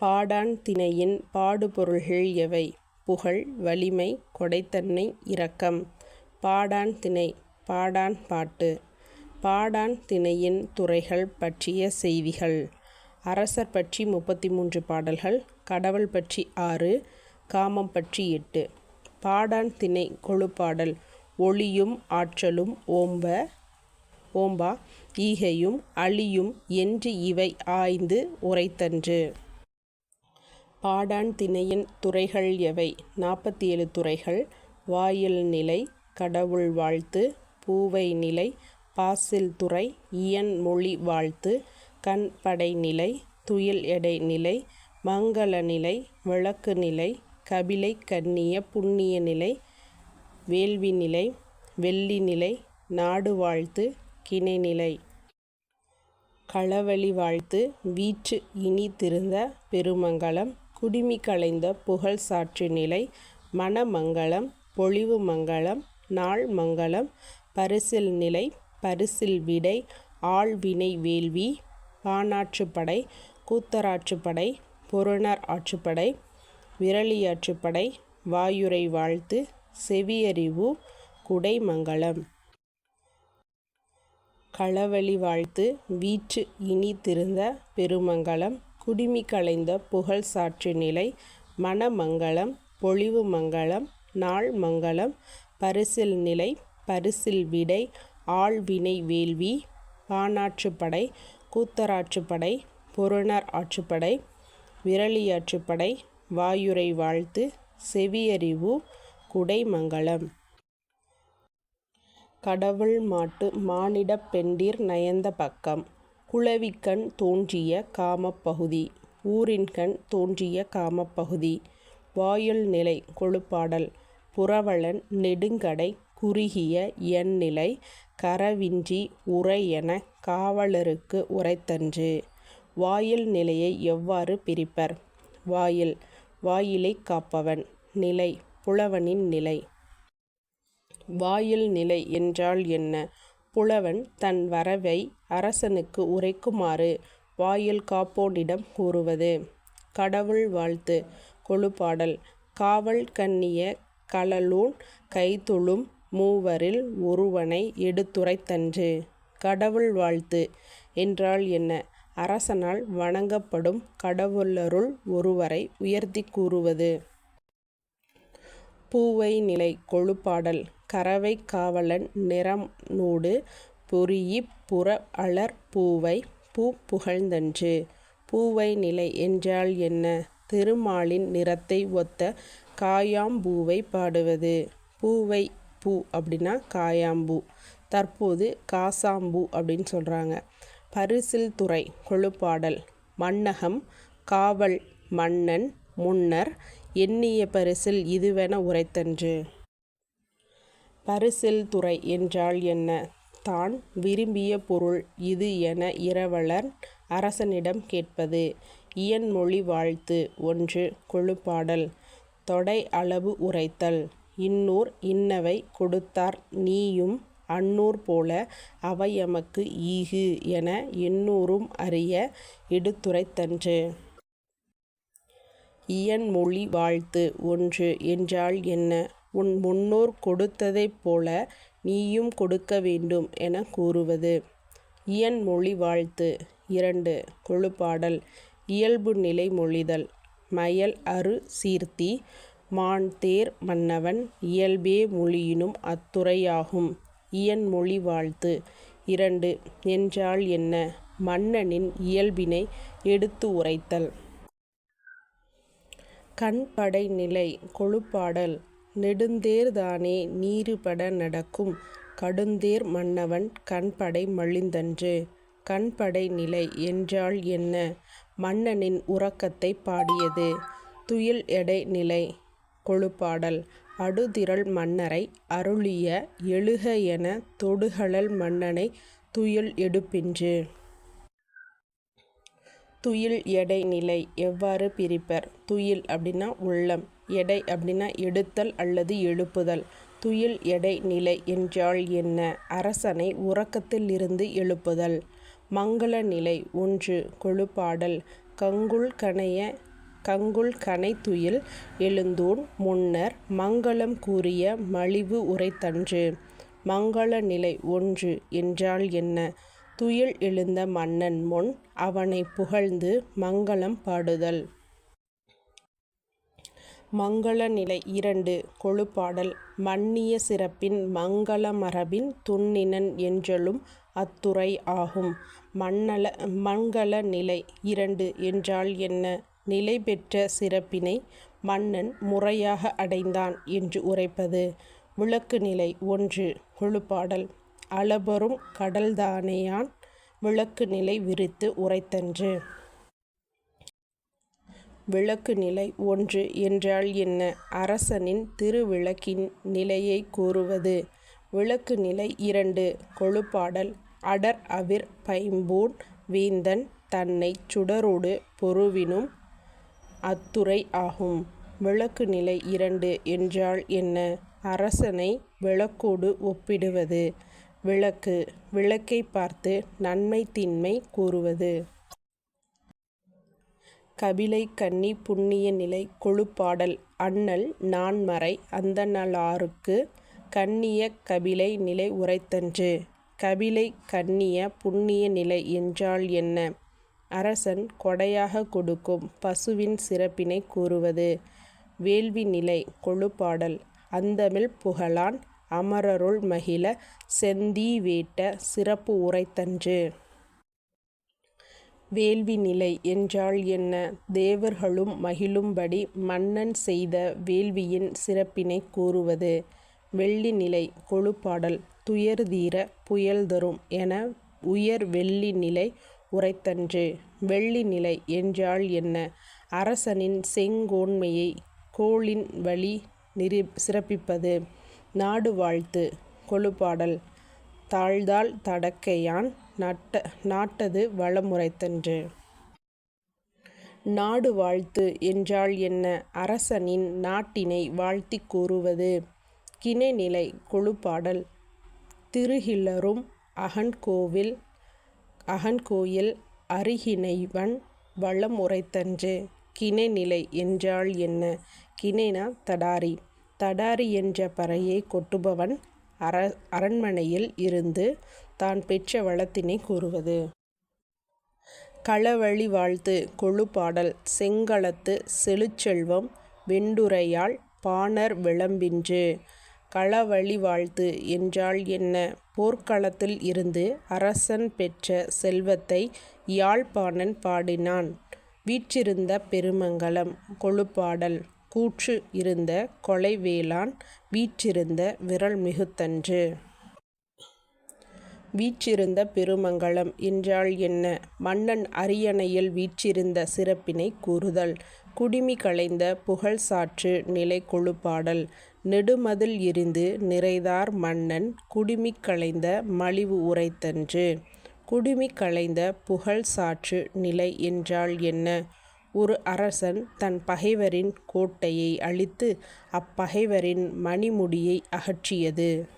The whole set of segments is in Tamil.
பாடாண் திணையின் பாடுபொருள்கள் எவை? புகழ், வலிமை, கொடைத்தன்மை, இரக்கம். பாடாண் திணை: பாடாண் பாட்டு. பாடாண் திணையின் துறைகள் பற்றிய செய்திகள்: அரசர் பற்றி முப்பத்தி மூன்று பாடல்கள். கடவுள் பற்றி ஆறு. காமம் பற்றி எட்டு. பாடாண் திணை கொழுப்பாடல் ஒளியும் ஆற்றலும் ஓம்ப, ஓம்பா ஈகையும் அளியும் என்று இவை ஆய்ந்து உரைத்தன்று. பாடாண் திணையின் துறைகள் எவை? நாற்பத்தி ஏழு துறைகள். வாயில் நிலை. கடவுள் வாழ்த்து. பூவை நிலை. பாசில் துறை. இயன் மொழி வாழ்த்து. கண் படை நிலை. துயில் எடை நிலை. மங்கள நிலை. விளக்கு நிலை. கபிலை கண்ணிய புண்ணிய நிலை. வேள்வி நிலை. வெள்ளி நிலை. நாடு வாழ்த்து. கிணை நிலை. களவழி வாழ்த்து. வீற்று இனி திருந்த பெருமங்கலம். குடிமி களைந்த புகழ் சாற்று நிலை. மணமங்கலம் பொழிவு மங்கலம். நாள் மங்கலம். பரிசில் நிலை. பரிசில் விடை. ஆழ்வினை வேள்வி. பானாற்றுப்படை கூத்தராற்றுப்படை. புறநர் ஆற்றுப்படை. விரலியாற்றுப்படை வாயுரை வாழ்த்து. செவியறிவு. குடைமங்கலம் களவழி வாழ்த்து. வீற்று இனி திருந்த பெருமங்கலம். குடிமி களைந்த புகழ் சாற்று நிலை. மணமங்கலம் பொழிவு மங்கலம். நாள் மங்கலம். பரிசில் நிலை. பரிசில் விடை. ஆள்வினை வேள்வி. பானாற்றுப்படை கூத்தராற்றுப்படை. பொருநர் ஆற்றுப்படை. விரலியாற்றுப்படை வாயுரை வாழ்த்து. செவியறிவு. குடைமங்கலம் கடவுள் மாட்டு மானிட பெண்டிர் நயந்த பக்கம். குளவிக்கண் தோன்றிய காமப்பகுதி ஊரின்கண் தோன்றிய காமப்பகுதி வாயுள் வாயில் நிலை கொழுப்பாடல் புரவலன் நெடுங்கடை குறுகிய என்நிலை கரவின்றி உரை எனக் காவலருக்கு உரைத்தன்று. வாயில் நிலையை எவ்வாறு பிரிப்பர்? வாயில் வாயிலைக் காப்பவன். நிலை புலவனின் நிலை. வாயில் நிலை என்றால் என்ன? புலவன் தன் வரவை அரசனுக்கு உரைக்குமாறு வாயில் காப்போனிடம் கூறுவது. கடவுள் வாழ்த்து கொழுப்பாடல் காவல் கண்ணிய கழலூன் கைதுளும் மூவரில் ஒருவனை எடுத்துரைத்தன்று. கடவுள் வாழ்த்து என்றால் என்ன? அரசனால் வணங்கப்படும் கடவுளருள் ஒருவரை உயர்த்திக் கூறுவது. பூவை நிலை கொழுப்பாடல் கறவைக் காவலன் நிறமொடு பொரீஇப் புறஅலர் பூவை பூ புகழ்ந்தன்று. பூவை நிலை என்றால் என்ன? திருமாலின் நிறத்தை ஒத்த காயாம்பூவைப் பாடுவது. பூவை பூ அப்படின்னா காயாம்பூ. தற்போது காசாம்பூ அப்படின்னு சொல்றாங்க. பரிசில் துறை கொழுப்பாடல் மண்ணகம் காவல் மன்னன் முன்னர் எண்ணிய பரிசில் இதுவென உரைத்தன்று. பரிசில் துறை என்றால் என்ன? தான் விரும்பிய பொருள் இது என இரவலன் அரசனிடம் கேட்பது. இயன் மொழி வாழ்த்து ஒன்று. கொழுப்பாடல் தொடை அளவு உரைத்தல் இன்னோர் இன்னவை கொடுத்தார் நீயும் அன்னூர் போல அவை எமக்கு ஈகு என எண்ணூரும் அறிய எடுத்துரைத்தன்று. இயன் மொழி வாழ்த்து ஒன்று என்றால் என்ன? உன் முன்னோர் கொடுத்ததைப் போல நீயும் கொடுக்க வேண்டும் என கூறுவது. இயன் மொழி வாழ்த்து இரண்டு. கொழுப்பாடல் இயல்பு நிலை மொழிதல் மயல் அரு சீர்த்தி மான் தேர் மன்னவன் இயல்பே மொழியினும் அத்துறையாகும் இயன் மொழி வாழ்த்து இரண்டு என்றால் என்ன? மன்னனின் இயல்பினை எடுத்து உரைத்தல். கண்படை நிலை கொழுப்பாடல் நெடுந்தேர் தானே நீறுபட நடக்கும் கடுந்தேர் மன்னவன் கண்படை மலிந்தன்று. கண் நிலை என்றால் என்ன? மன்னனின் உறக்கத்தைப் பாடியது. துயில் எடை நிலை கொழுப்பாடல் அடுதிரள் மன்னரை அருளிய எழுக என தொடுகழல் மன்னனைத் துயில் எடுப்பின்று. துயில் எடை நிலை எவ்வாறு பிரிப்பர்? துயில் அப்படின்னா உள்ளம். எடை அப்படின்னா எடுத்தல் அல்லது எழுப்புதல். துயில் எடை நிலை என்றால் என்ன? அரசனை உறக்கத்தில் இருந்து எழுப்புதல். மங்கள நிலை ஒன்று. கொழுப்பாடல் கங்குல் கணைய கங்குல் கனைதுயில் எழுந்தோன் முன்னர் மங்களம் கூறிய மலிவு உரைத்தன்று. மங்கள நிலை ஒன்று என்றால் என்ன? துயில் எழுந்த மன்னன் முன் அவனை புகழ்ந்து மங்களம் பாடுதல். மங்கள நிலை இரண்டு கொழுப்பாடல் மன்னிய சிறப்பின் மங்கள மரபின் துன்னினன் என்றலும் அத்துறை ஆகும். மன்னல மங்கல நிலை இரண்டு என்றால் என்ன? நிலை பெற்ற சிறப்பினை மன்னன் முறையாக அடைந்தான் என்று உரைப்பது. விளக்கு நிலை ஒன்று கொழுப்பாடல் அளபரும் கடல்தானேயான் விளக்கு நிலை விரித்து உரைத்தன்று. விளக்கு நிலை ஒன்று என்றால் என்ன? அரசனின் திருவிளக்கின் நிலையைக் கூறுவது. விளக்கு நிலை இரண்டு கொழுப்பாடல் அடர் அவிர் பைம்பூன் வீந்தன் தன்னைச் சுடரோடு பொருவினும் அத்துறை ஆகும். விளக்கு நிலை இரண்டு என்றால் என்ன? அரசனை விளக்கோடு ஒப்பிடுவது. விளக்கு விளக்கை பார்த்து நன்மை திண்மை கூறுவது. கபிலை கன்னி புண்ணிய நிலை கொழுப்பாடல் அண்ணல் நான்மறை அந்தணலாருக்குக் கண்ணிய கபிலை நிலை உரைத்தன்று. கபிலை கண்ணிய புண்ணிய நிலை என்றால் என்ன? அரசன் கொடையாக கொடுக்கும் பசுவின் சிறப்பினைக் கூறுவது. வேள்வி நிலை கொழுப்பாடல் அந்தமில் புகழான் அமரருள் மகிழ செந்தீ வேட்ட சிறப்பு உரைத்தன்று. வேள்வி நிலை என்றால் என்ன? தேவர்களும் மகிழும்படி மன்னன் செய்த வேள்வியின் சிறப்பினைக் கூறுவது. வெள்ளி நிலை கொழுப்பாடல் துயர் புயல் தரும் என உயர் வெள்ளி நிலை உரைத்தன்று. வெள்ளி நிலை என்றால் என்ன? அரசனின் செங்கோன்மையை கோளின் வழி சிறப்பிப்பது. நாடு வாழ்த்து கொழுப்பாடல் தாழ்தாள் தடக்கையான் நாட்டது வளம் நாடு வாழ்த்து என்றால் என்ன? அரசனின் நாட்டினை வாழ்த்திக் கூறுவது. கிணைநிலை நிலை கொளுப்பாடல் அகன்கோவில் அகன்கோயில் அருகினைவன் வளம் உரைத்தன்று. என்றால் என்ன? கிணைனா தடாரி. தடாரி என்ற பறையை கொட்டுபவன் அர அரண்மனையில் இருந்து தான் பெற்ற வளத்தினைக் கூறுவது. களவழி வாழ்த்து கொழுப்பாடல் செங்களத்து செழுச்செல்வம் வெண்டுரையால் பாணர் விளம்பின்று. களவழி வாழ்த்து என்றால் என்ன? போர்க்களத்தில் இருந்து அரசன் பெற்ற செல்வத்தை யாழ்ப்பாணன் பாடினான். வீற்றிருந்த பெருமங்கலம் கொழுப்பாடல் கூற்று இருந்த கொலைவேளான் வீற்றிருந்த விரல் மிகுத்தன்று. வீற்றிருந்த பெருமங்கலம் என்றால் என்ன? மன்னன் அரியணையில் வீற்றிருந்த சிறப்பினைக் கூறுதல். குடுமி களைந்த புகழ்சாற்று நிலை கொழுப்பாடல் நெடுமதில் இருந்து நிறைதார் மன்னன் குடுமி களைந்த மலிவு உரைத்தன்று. குடுமி களைந்த புகழ்சாற்று நிலை என்றால் என்ன? ஒரு அரசன் தன் பகைவரின் கோட்டையை அழித்து அப்பகைவரின் மணிமுடியை அகற்றியது.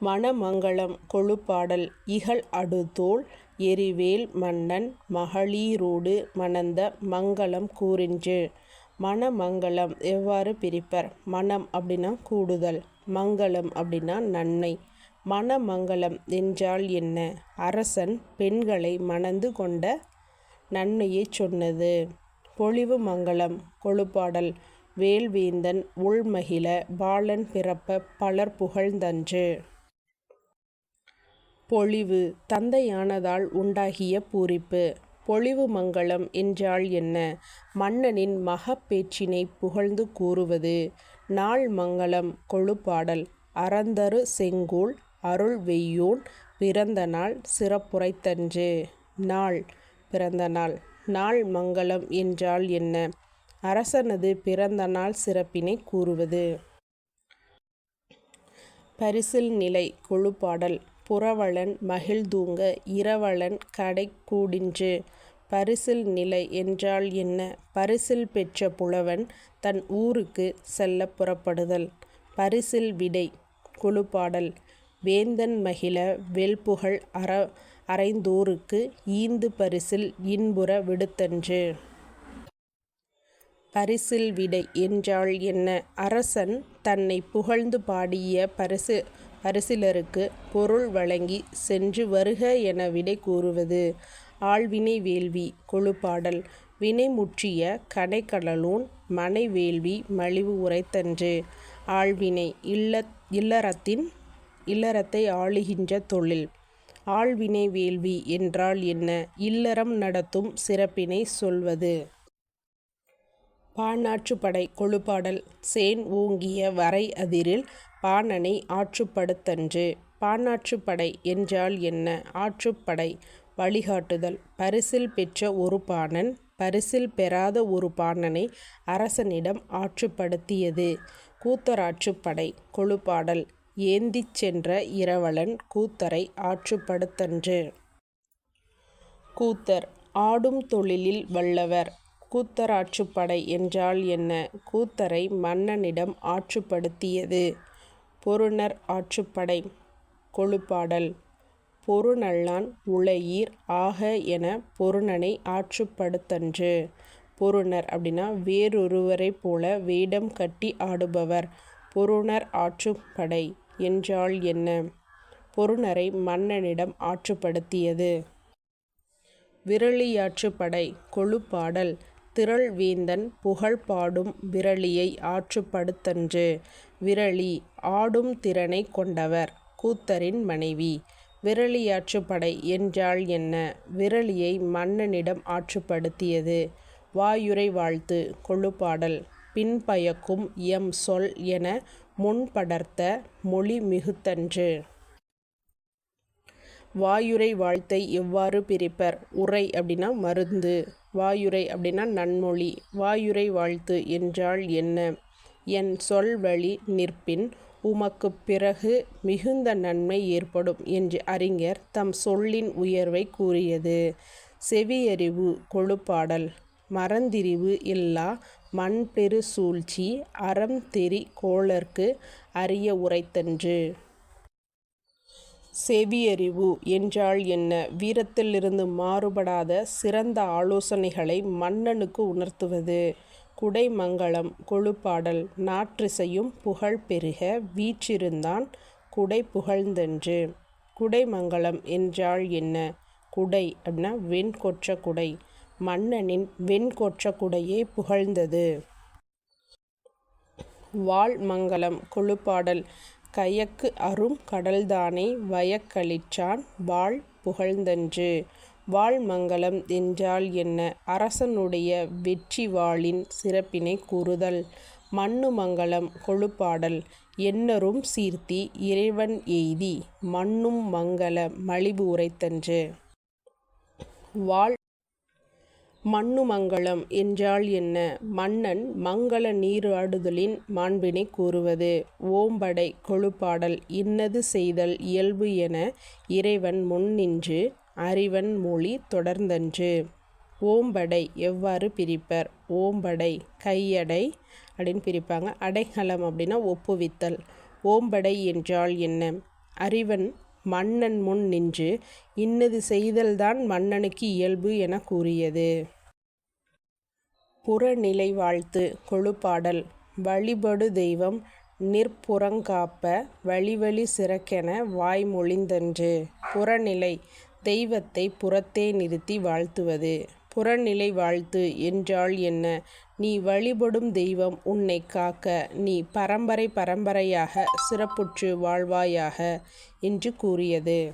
மணமங்கலம் கொழுப்பாடல் இகல் அடுதோள் எறிவேல் மன்னன் மகளீரோடு மணந்த மங்கலம் கூறின்று மணமங்கலம் எவ்வாறு பிரிப்பர்? மணம் அப்படின்னா கூடுதல். மங்கலம் அப்படின்னா நன்மை. மணமங்கலம் என்றால் என்ன? அரசன் பெண்களை மணந்து கொண்ட நன்மையைச் சொன்னது. பொழிவு மங்கலம் கொழுப்பாடல் வேல்வேந்தன் உள்மகிழ பாலன் பிறப்ப பலர் புகழ்ந்தன்று. பொழிவு தந்தையானதால் உண்டாகிய பூரிப்பு. பொழிவு மங்கலம் என்றால் என்ன? மன்னனின் மகப்பேற்றினைப் புகழ்ந்து கூறுவது. நாள் மங்கலம் கொழுப்பாடல் அறந்தரு செங்கோல் அருள் வெய்யோன் பிறந்தநாள் சிறப்புரைத்தன்று. நாள் பிறந்த நாள். நாள் மங்கலம் என்றால் என்ன? அரசனது பிறந்த நாள் சிறப்பினைக் கூறுவது. பரிசில் நிலை கொழுப்பாடல் புறவளன் மகிழ் தூங்க இரவலன் கடைக்கூடின்று பரிசில் நிலை என்றால் என்ன? பரிசில் பெற்ற புலவன் தன் ஊருக்குச் செல்லப் புறப்படுதல். பரிசில் விடை குழுப்பாடல் வேந்தன் மகிழ வெல்புகழ் அறைந்தோர்க்கு ஈந்து பரிசில் இன்புற விடுத்தன்று. பரிசில் விடை என்றால் என்ன? அரசன் தன்னைப் புகழ்ந்து பாடிய அரசிலருக்கு பொருள் வழங்கி சென்று வருக என விடை கூறுவது. ஆழ்வினை வேள்வி கொழுப்பாடல் வினை முற்றிய கனைகழலோன் மனை வேள்வி மலிவு உரைத்தன்று. ஆழ்வினை இல்லத் இல்லறத்தின் இல்லறத்தை ஆளுகின்ற தொழில். ஆழ்வினை வேள்வி என்றால் என்ன? இல்லறம் நடத்தும் சிறப்பினை சொல்வது. பாணாற்றுப்படை கொழுப்பாடல் சேன் ஓங்கிய வரை அதிரில் பாணனை ஆற்றுப்படுத்தன்று. பாணாற்றுப்படை என்றால் என்ன? ஆற்றுப்படை வழிகாட்டுதல். பரிசில் பெற்ற ஒரு பாணன் பரிசில் பெறாத ஒரு பாணனை அரசனிடம் ஆற்றுப்படுத்தியது. கூத்தராற்றுப்படை கொழுப்பாடல் ஏந்திச் சென்ற இரவலன் கூத்தரை ஆற்றுப்படுத்தன்று. கூத்தர் ஆடும் தொழிலில் வல்லவர். கூத்தராற்றுப்படை என்றால் என்ன? கூத்தரை மன்னனிடம் ஆற்றுப்படுத்தியது. பொருநர் ஆற்றுப்படை கொழுப்பாடல் பொருநல்லான் உளையீர் ஆக என பொருணனை ஆற்றுப்படுத்தன்று. பொருணர் அப்படின்னா வேறொருவரைப் போல வேடம் கட்டி ஆடுபவர். பொருணர் ஆற்றுப்படை என்றால் என்ன? பொருணரை மன்னனிடம் ஆற்றுப்படுத்தியது. விரலியாற்றுப்படை கொழுப்பாடல் திரள்வேந்தன் புகழ் பாடும் விரலியை ஆற்றுப்படுத்தன்று. விரலி ஆடும் திறனைக் கொண்டவர். கூத்தரின் மனைவி. விரலியாற்றுப்படை என்றால் என்ன? விரலியை மன்னனிடம் ஆற்றுப்படுத்தியது. வாயுரை வாழ்த்து கொழுப்பாடல் பின்பயக்கும் எம் சொல் என முன்படர்த்த மொழி மிகுத்தன்று. வாயுரை வாழ்த்தை எவ்வாறு பிரிப்பர்? உரை அப்படின்னா மருந்து. வாயுரை அப்படின்னா நன்மொழி. வாயுரை வாழ்த்து என்றால் என்ன? என் சொல் வழி நிற்பின் உமக்குப் பிறகு மிகுந்த நன்மை ஏற்படும் என்று அறிஞர் தம் சொல்லின் உயர்வைக் கூறியது. செவியறிவு கொழுப்பாடல் மறந்திரிவு இல்லா மண்பெரு சூழ்ச்சி அறம் தெரி கோளர்க்கு அறிய உரைத்தன்று. செவியறிவு என்றால் என்ன? வீரத்திலிருந்து மாறுபடாத சிறந்த ஆலோசனைகளை மன்னனுக்கு உணர்த்துவது. குடைமங்கலம் கொழுப்பாடல் நாற்றிசையும் புகழ் பெருக வீற்றிருந்தான் குடை புகழ்ந்தென்று குடைமங்கலம் என்றால் என்ன? குடை அப்படின்னா வெண்கொற்ற குடை. மன்னனின் வெண்கொற்ற குடையே புகழ்ந்தது. வால்மங்கலம் கொழுப்பாடல் கயக்கு அரும் கடல்தானே வயக்களிற்றான் வாள் புகழ்ந்தன்று. வாள்மங்கலம் என்றால் என்ன? அரசனுடைய வெற்றி வாளின் சிறப்பினை கூறுதல். மண்ணுமங்கலம் கொழுப்பாடல் என்னரும் எண்ணரும் சீர்த்தி இறைவன் எய்தி மண்ணும் மங்கல மலிபு உரைத்தன்று. வாள் மண்ணுமங்கலம் என்றால் என்ன? மன்னன் மங்கல நீராடுதலின் மாண்பினை கூறுவது. ஓம்படை கொழுப்பாடல் இன்னது செய்தல் இயல்பு என இறைவன் முன் நின்று அறிவன் மொழி தொடர்ந்தன்று. ஓம்படை எவ்வாறு பிரிப்பர்? ஓம்படை கையடை அப்படின்னு பிரிப்பாங்க. அடைக்கலம் அப்படின்னா ஒப்புவித்தல். ஓம்படை என்றால் என்ன? அறிவன் மன்னன் முன் நின்று இன்னது செய்தல்தான் மன்னனுக்கு இயல்பு என கூறியது. புறநிலை வாழ்த்து கொழுப்பாடல் வழிபடு தெய்வம் நிற்புறங்காப்ப வழிவழி சிறக்கென வாய்மொழிந்தன்று புறநிலை தெய்வத்தை புறத்தே நிறுத்தி வாழ்த்துவது. புறநிலை வாழ்த்து என்றால் என்ன? நீ வழிபடும் தெய்வம் உன்னை காக்க நீ பரம்பரை பரம்பரையாக சிறப்புற்று வாழ்வாயாக என்று கூறியது.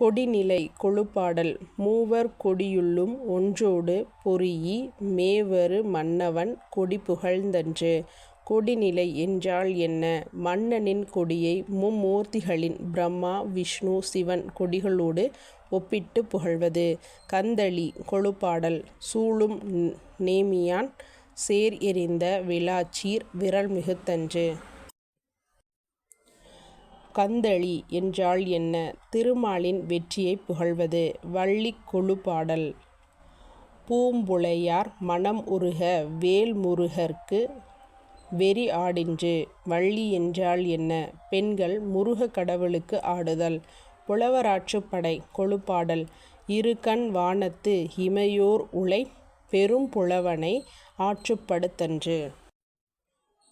கொடிநிலை கொழுப்பாடல் மூவர் கொடியுள்ளும் ஒன்றோடு பொறியி மேவரு மன்னவன் கொடி புகழ்ந்தன்று. கொடிநிலை என்றால் என்ன? மன்னனின் கொடியை மும்மூர்த்திகளின் பிரம்மா விஷ்ணு சிவன் கொடிகளோடு ஒப்பிட்டுப் புகழ்வது. கந்தளி கொழுப்பாடல் சூளும் நேமியான் சேர் எறிந்த விளாச்சீர் விரல் மிகுத்தன்று. கந்தளி என்றால் என்ன? திருமாலின் வெற்றியைப் புகழ்வது. வள்ளி கொழுப்பாடல் பூம்புலையார் மனம் உருக வேல் வெறி ஆடின்று வள்ளி என்றால் என்ன? பெண்கள் முருக கடவுளுக்கு ஆடுதல். புலவராற்றுப்படை கொழுப்பாடல் இருகண் வானத்து இமையோர் உலை பெரும் புலவனை ஆற்றுப்படுத்தன்று.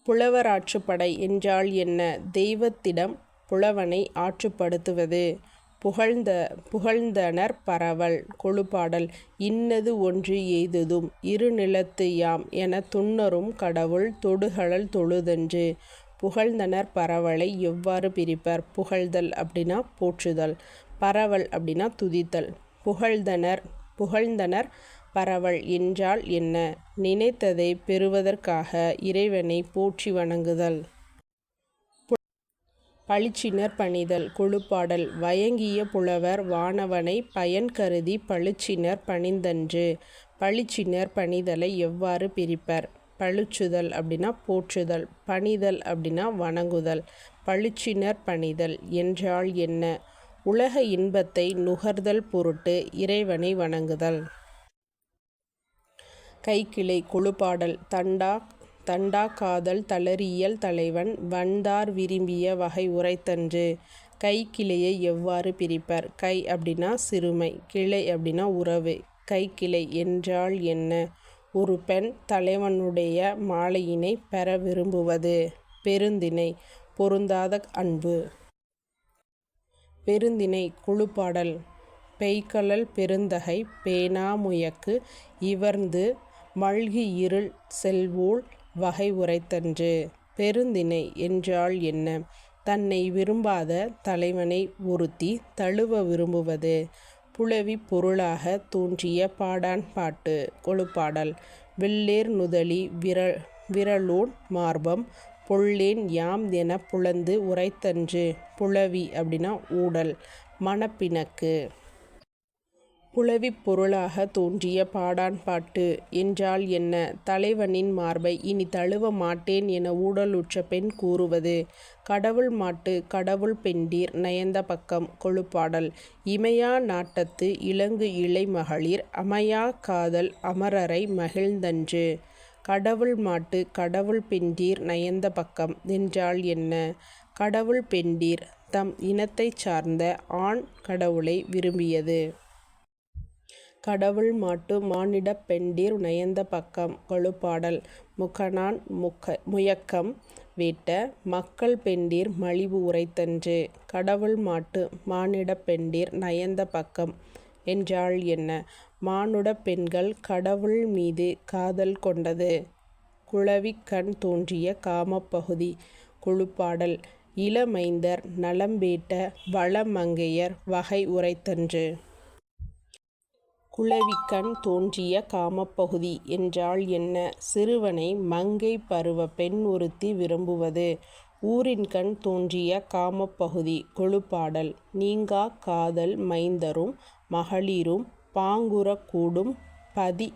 புலவராற்றுப்படை என்றால் என்ன? தெய்வத்திடம் புலவனை ஆற்றுப்படுத்துவது. புகழ்ந்த புகழ்ந்தனர் பரவல் கொழுப்பாடல் இன்னது ஒன்று எய்துதும் இருநிலத்து யாம் என துன்னரும் கடவுள் தொடுகழல் தொழுதென்று புகழ்ந்தனர் பரவலை எவ்வாறு பிரிப்பர்? புகழ்தல் அப்படின்னா போற்றுதல். பரவல் அப்படின்னா துதித்தல். புகழ்ந்தனர் புகழ்ந்தனர் பரவல் என்றால் என்ன? நினைத்ததைப் பெறுவதற்காக இறைவனை போற்றி வணங்குதல். பழிச்சினர் பணிதல் கொழுப்பாடல் வயங்கிய புலவர் வானவனைப் பயன் கருதிப் பழிச்சினர் பணிந்தன்று. பழிச்சினர் பணிதலை எவ்வாறு பிரிப்பர்? பழிச்சுதல் அப்படின்னா போற்றுதல். பணிதல் அப்படின்னா வணங்குதல். பழிச்சினர் பணிதல் என்றால் என்ன? உலக இன்பத்தை நுகர்தல் பொருட்டு இறைவனை வணங்குதல். கைக்கிளை குழுப்பாடல் தண்டா தண்டாக் காதல் தளரியல் தலைவன் வந்தார் விரும்பிய வகை உரைத்தன்று. கை கிளையை எவ்வாறு பிரிப்பர்? கை அப்படின்னா சிறுமை. கிளை அப்படின்னா உறவு. கை கிளை என்றால் என்ன? ஒரு பெண் தலைவனுடைய மாலையினைப் பெற விரும்புவது. பெருந்திணை பொருந்தாத அன்பு. பெருந்திணை குழுப்பாடல் பெய்கலல் பெருந்தகை பேனாமுயக்கு இவர்ந்து மல்கி இருள் செல்வோள் வகை உரைத்தன்று. பெருந்திணை என்றால் என்ன? தன்னை விரும்பாத தலைவனை ஒருத்தி தழுவ விரும்புவது. புலவி பொருளாகத் தோன்றிய பாடாண்பாட்டு கொழுப்பாடல் வெள்ளேர் நுதலி விறலோன் மார்பம் பொள்ளேன் யாம் என புலந்து உரைத்தன்று. புலவி அப்படின்னா ஊடல். மணப்பிணக்கு. புலவிப் பொருளாக தோன்றிய பாடாண்பாட்டு என்றால் என்ன? தலைவனின் மார்பை இனி தழுவ மாட்டேன் என ஊடலுற்ற பெண் கூறுவது. கடவுள் மாட்டு கடவுள் பெண்டீர் நயந்த பக்கம் கொழுப்பாடல் இமையா நாட்டத்து இலங்கு இளை மகளிர் அமையா காதல் அமரரை மகிழ்ந்தன்று. கடவுள் மாட்டு கடவுள் பெண்டீர் நயந்த பக்கம் என்றால் என்ன? கடவுள் பெண்டீர் தம் இனத்தைச் சார்ந்த ஆண் கடவுளை விரும்பியது. கடவுள் மாட்டு மானிடப் பெண்டிர் நயந்த பக்கம் கொழுப்பாடல் முக்கணான் முயக்கம் வீட்ட மக்கள் பெண்டிர் மலிவு உரைத்தன்று. கடவுள் மாட்டு மானிடப் பெண்டிர் நயந்த பக்கம் என்றால் என்ன? மானுடப் பெண்கள் கடவுள் மீது காதல் கொண்டது. குளவிக்கண் தோன்றிய காமப்பகுதி குழுப்பாடல் இளமைந்தர் நலம்பேட்ட வளமங்கையர் வகை உரைத்தன்று. குளவிக்கண் தோன்றிய காமப் பகுதி என்றால் என்ன? சிறுவனை மங்கைப் பருவ பெண் ஒருத்தி விரும்புவது. ஊரின்கண் தோன்றிய காமப்பகுதி கொழுப்பாடல் நீங்காக் காதல் மைந்தரும் மகளிரும் பாங்குறக் கூடும் பதி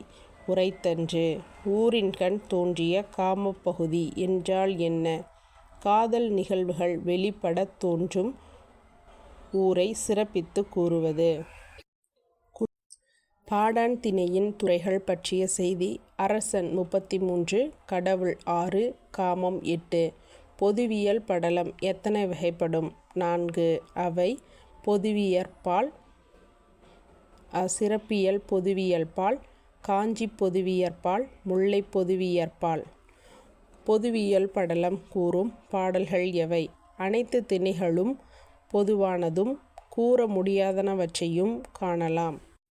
உரைத்தன்று. ஊரின்கண் தோன்றிய காமப் பகுதி என்றால் என்ன? காதல் நிகழ்வுகள் வெளிப்படத் தோன்றும் ஊரைச் சிறப்பித்துக் கூறுவது. பாடான் திணையின் துறைகள் பற்றிய செய்தி அரசன் முப்பத்தி மூன்று கடவுள் ஆறு காமம் எட்டு. பொதுவியல் படலம் எத்தனை வகைப்படும்? நான்கு. அவை பொதுவியற்பால் சிறப்பியல் பொதுவியல்பால் காஞ்சிப் பொதுவியற்பால் முல்லைப் பொதுவியற்பால். பொதுவியல் படலம் கூறும் பாடல்கள் எவை? அனைத்து திணைகளும் பொதுவானதும் கூற முடியாதனவற்றையும் காணலாம்.